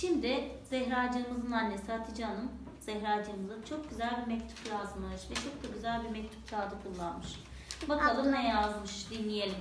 Şimdi Zehracığımızın annesi Hatice Hanım Zehracığımıza çok güzel bir mektup yazmış ve çok da güzel bir mektup kağıdı kullanmış. Bakalım ne yazmış dinleyelim.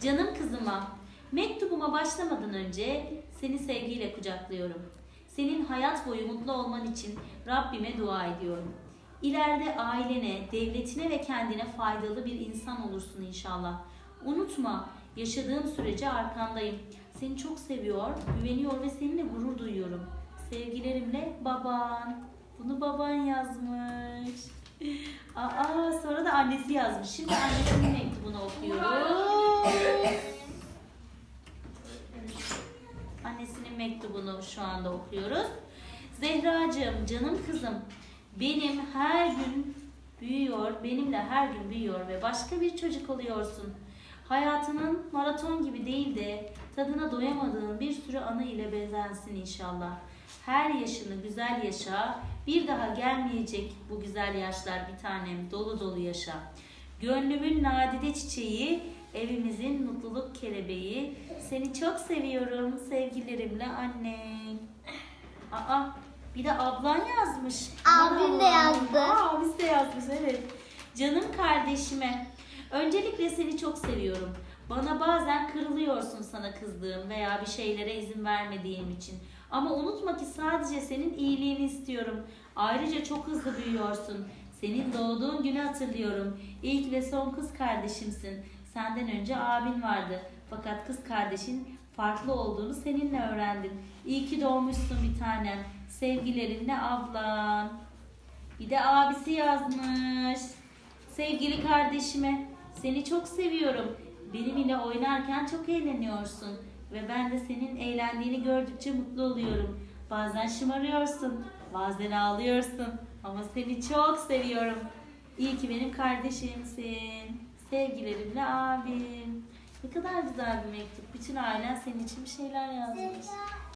Canım kızıma, mektubuma başlamadan önce seni sevgiyle kucaklıyorum. Senin hayat boyu mutlu olman için Rabbime dua ediyorum. İleride ailene, devletine ve kendine faydalı bir insan olursun inşallah. Unutma, yaşadığım sürece arkandayım. Seni çok seviyor, güveniyor ve seninle gurur duyuyorum. Sevgilerimle baban. Bunu baban yazmış. Aa, sonra da annesi yazmış. Şimdi annesinin mektubunu okuyoruz. Annesinin mektubunu şu anda okuyoruz. Zehracığım, canım kızım, benim her gün büyüyor, benimle her gün büyüyor ve başka bir çocuk oluyorsun. Hayatının maraton gibi değil de tadına doyamadığın bir sürü anı ile bezensin inşallah. Her yaşını güzel yaşa, bir daha gelmeyecek bu güzel yaşlar bir tanem dolu dolu yaşa. Gönlümün nadide çiçeği, evimizin mutluluk kelebeği. Seni çok seviyorum sevgilerimle annen. Aa, bir de ablan yazmış. Abim de yazdı. Aa, abisi de yazmış evet. Canım kardeşime. Öncelikle seni çok seviyorum. Bana bazen kırılıyorsun sana kızdığım veya bir şeylere izin vermediğim için. Ama unutma ki sadece senin iyiliğini istiyorum. Ayrıca çok hızlı büyüyorsun. Senin doğduğun günü hatırlıyorum. İlk ve son kız kardeşimsin. Senden önce abin vardı. Fakat kız kardeşin farklı olduğunu seninle öğrendim. İyi ki doğmuşsun bir tanem. Sevgilerinle ablan. Bir de abisi yazmış. Sevgili kardeşime, seni çok seviyorum. Benim ile oynarken çok eğleniyorsun. Ve ben de senin eğlendiğini gördükçe mutlu oluyorum. Bazen şımarıyorsun, bazen ağlıyorsun. Ama seni çok seviyorum. İyi ki benim kardeşimsin. Sevgilerimle abim. Ne kadar güzel bir mektup. Bütün ailen senin için bir şeyler yazmış.